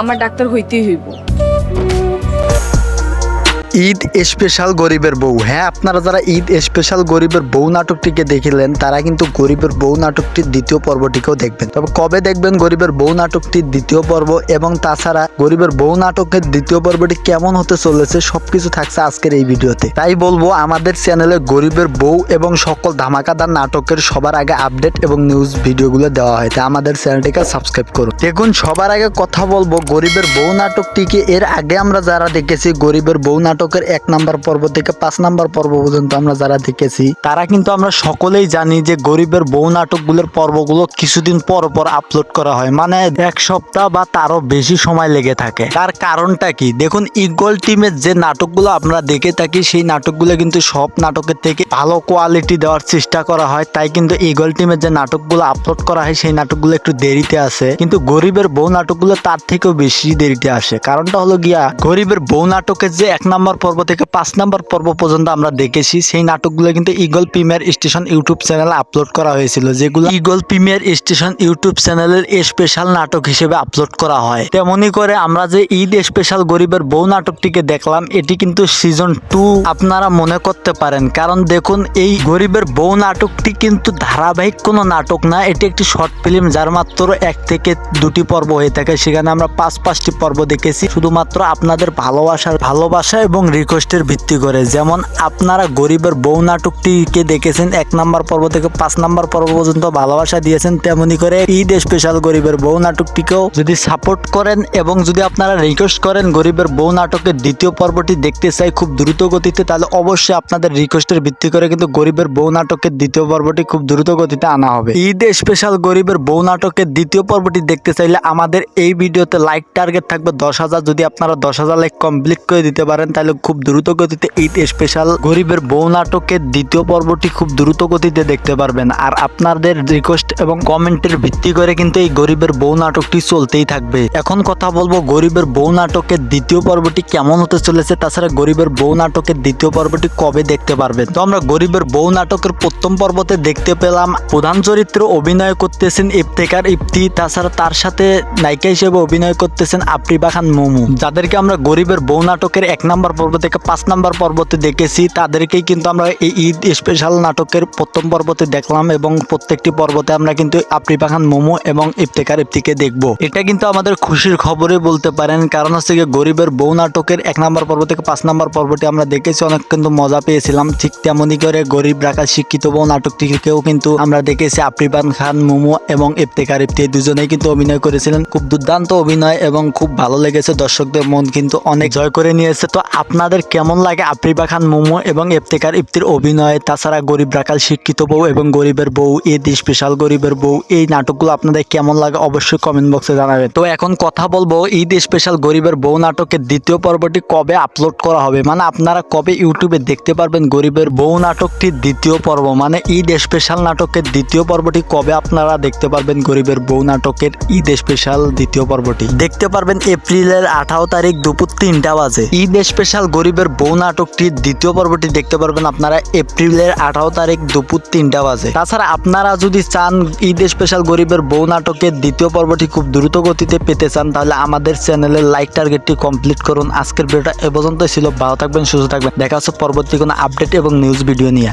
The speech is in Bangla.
আমার ডাক্তার হইতেই হইব। ঈদ স্পেশাল গরিবের বউ। হ্যাঁ আপনারা যারা ঈদ স্পেশাল গরিবের বউ নাটকটিকে দেখিলেন, তারা কিন্তু গরিবের বউ নাটকটির দ্বিতীয় পর্বটিকেও দেখবেন। তবে কবে দেখবেন গরিবের বউ নাটকটির দ্বিতীয় পর্ব এবং তাছাড়া গরিবের বউ নাটকের দ্বিতীয় পর্বটি কেমন হতে চলেছে, সবকিছু থাকছে আজকের এই ভিডিওতে। তাই বলব, আমাদের চ্যানেলে গরিবের বউ এবং সকল ধামাকাদার নাটকের সবার আগে আপডেট এবং নিউজ ভিডিওগুলো দেওয়া হয়। তাই আমাদের চ্যানেলটিকে সাবস্ক্রাইব করুন। দেখুন, সবার আগে কথা বলব, গরিবের বউ নাটকটিকে এর আগে আমরা যারা দেখেছি গরিবের বউ নাটকের এক নাম্বার পর্ব থেকে পাঁচ নাম্বার পর্ব পর্যন্ত আমরা যারা দেখেছি, তারা কিন্তু আমরা সকলেই জানি যে গরিবের বউ নাটকগুলোর পর্বগুলো কিছুদিন পর পর আপলোড করা হয়। মানে এক সপ্তাহ বা তারও বেশি সময় লেগে থাকে। তার কারণটা কি? দেখুন ইগল টিমের যে নাটকগুলো আমরা দেখে থাকি, সেই নাটকগুলো কিন্তু সব নাটকের থেকে ভালো কোয়ালিটি দেওয়ার চেষ্টা করা হয়। তাই কিন্তু ইগল টিমের যে নাটকগুলো আপলোড করা হয়, সেই নাটকগুলো একটু দেরিতে আসে। কিন্তু গরিবের বউ নাটকগুলো তার থেকেও বেশি দেরিতে আসে। কারণটা হলো গিয়া, গরিবের বউ নাটকের যে এক নাম্বার পর্ব থেকে পাঁচ নম্বর পর্ব পর্যন্ত আমরা দেখেছি। সেই নাটকগুলো কিন্তু ইগল প্রিমিয়ার স্টেশন ইউটিউব চ্যানেলে আপলোড করা হয়েছিল, যেগুলো ইগল প্রিমিয়ার স্টেশন ইউটিউব চ্যানেলের স্পেশাল নাটক হিসেবে আপলোড করা হয়। তেমনি করে আমরা যে ঈদ স্পেশাল গরিবের বউ নাটকটিকে দেখলাম, এটি কিন্তু সিজন টু আপনারা মনে করতে পারেন। কারণ দেখুন, এই গরিবের বউ নাটকটি কিন্তু ধারাবাহিক কোনো নাটক না, এটি একটি শর্ট ফিল্ম যার মাত্র এক থেকে দুটি পর্ব হয়ে থাকে। সেখানে আমরা পাঁচ পাঁচটি পর্ব দেখেছি। শুধুমাত্র আপনাদের ভালোবাসার ভালোবাসা এবং রিকোয়েস্টের ভিত্তি করে। যেমন আপনারা গরিবের বউ নাটকটিকে দেখেছেন, এক নাম্বার পর্ব থেকে পাঁচ নাম্বার পর্ব পর্যন্ত ভালোবাসা দিয়েছেন, তেমনি করে ঈদ স্পেশাল গরিবের বউ নাটকটিকেও যদি সাপোর্ট করেন এবং যদি আপনারা রিকোয়েস্ট করেন গরিবের বউ নাটকের দ্বিতীয় পর্বটি দেখতে চাই খুব দ্রুত গতিতে, তাহলে অবশ্যই আপনাদের রিকোয়েস্টের ভিত্তি করে কিন্তু গরিবের বউ নাটকের দ্বিতীয় পর্বটি খুব দ্রুত গতিতে আনা হবে। ঈদ স্পেশাল গরিবের বউ নাটকের দ্বিতীয় পর্বটি দেখতে চাইলে আমাদের এই ভিডিওতে লাইক টার্গেট থাকবে দশ হাজার। যদি আপনারা দশ হাজার লাইক কমপ্লিট করে দিতে পারেন, তাহলে খুব দ্রুত গতিতে ঈদ স্পেশাল গরিবের বউ নাটকের দ্বিতীয় পর্বটি খুব দ্রুত গতিতে দেখতে পারবেন। আর আপনাদের রিকোয়েস্ট এবং কমেন্টের ভিত্তি করে কিন্তু এই গরিবের বউ নাটকটি চলতেই থাকবে। এখন কথা বলব গরিবের বউ নাটকের দ্বিতীয় পর্বটি কেমন হতে চলেছে, তাছাড়া গরিবের বউ নাটকের দ্বিতীয় পর্বটি কবে দেখতে পারবেন? তো আমরা গরিবের বউ নাটকের প্রথম পর্বতে দেখতে পেলাম প্রধান চরিত্র অভিনয় করতেছেন ইফতেকার ইফতি, তাছাড়া তার সাথে নায়িকা হিসেবে অভিনয় করতেছেন আফরিবা খান মোমু। যাদেরকে আমরা গরিবের বউ নাটকের এক নাম্বার পর্ব থেকে পাঁচ নাম্বার পর্বতে দেখেছি। তাদেরকেই কিন্তু আমরা এই ঈদ স্পেশাল নাটকের প্রথম পর্বতে দেখলাম এবং প্রত্যেকটি পর্বতে আমরা কিন্তু আফরিবা খান মোমো এবং ইফতেকার ইফতিকে দেখব। এটা কিন্তু আমাদের খুশির খবরে বলতে পারেন, কারণ হচ্ছে গিয়ে গরিবের বউ নাটকের এক নাম্বার পর্ব থেকে পাঁচ নাম্বার পর্বটি আমরা দেখেছি, অনেক কিন্তু মজা পেয়েছিলাম। ঠিক তেমনই করে গরিব রাখা শিক্ষিত বউ নাটকটিকেও কিন্তু আমরা দেখেছি আফরিবান খান মোমো এবং ইফতেকার ইফতি দুজনেই কিন্তু অভিনয় করেছিলেন। খুব দুর্দান্ত অভিনয় এবং খুব ভালো লেগেছে, দর্শকদের মন কিন্তু অনেক জয় করে নিয়েছে। তো আপনাদের কেমন লাগে? আফরিবা খান, মোমো এবং ইফতেকার ইফতির অভিনয়, তাছাড়া গরিব রাখাল শিক্ষিত বউ এবং গরিবের বউ ঈদ স্পেশাল গরিবের বউ, এই নাটকগুলো আপনাদের কেমন লাগে অবশ্যই কমেন্ট বক্সে জানাবেন। তো এখন কথা বলব ঈদ স্পেশাল গরিবের বউ নাটকের দ্বিতীয় পর্বটি কবে আপলোড করা হবে? মানে আপনারা কবে ইউটিউবে দেখতে পারবেন গরিবের বউ নাটকটির দ্বিতীয় পর্ব? মানে ঈদ স্পেশাল নাটকের দ্বিতীয় পর্বটি কবে আপনারা দেখতে পারবেন গরিবের বউ নাটকের ঈদ স্পেশাল দ্বিতীয় পর্বটি? দেখতে পারবেন এপ্রিলের আঠারো তারিখ দুপুর তিনটা বাজে। ঈদ স্পেশাল গরিবের বউ নাটকটির দ্বিতীয় পর্বটি দেখতে পারবেন আপনারা এপ্রিলের আঠারো তারিখ দুপুর তিনটা বাজে। তাছাড়া আপনারা যদি চান ঈদ স্পেশাল গরিবের বউ নাটকের দ্বিতীয় পর্বটি খুব দ্রুত গতিতে পেতে চান, তাহলে আমাদের চ্যানেলের লাইক টার্গেটটি কমপ্লিট করুন। আজকের ভিডিওটা এ পর্যন্তই ছিল। ভালো থাকবেন, সুস্থ থাকবেন। দেখা হচ্ছে পরবর্তী কোনো আপডেট এবং নিউজ ভিডিও নিয়ে।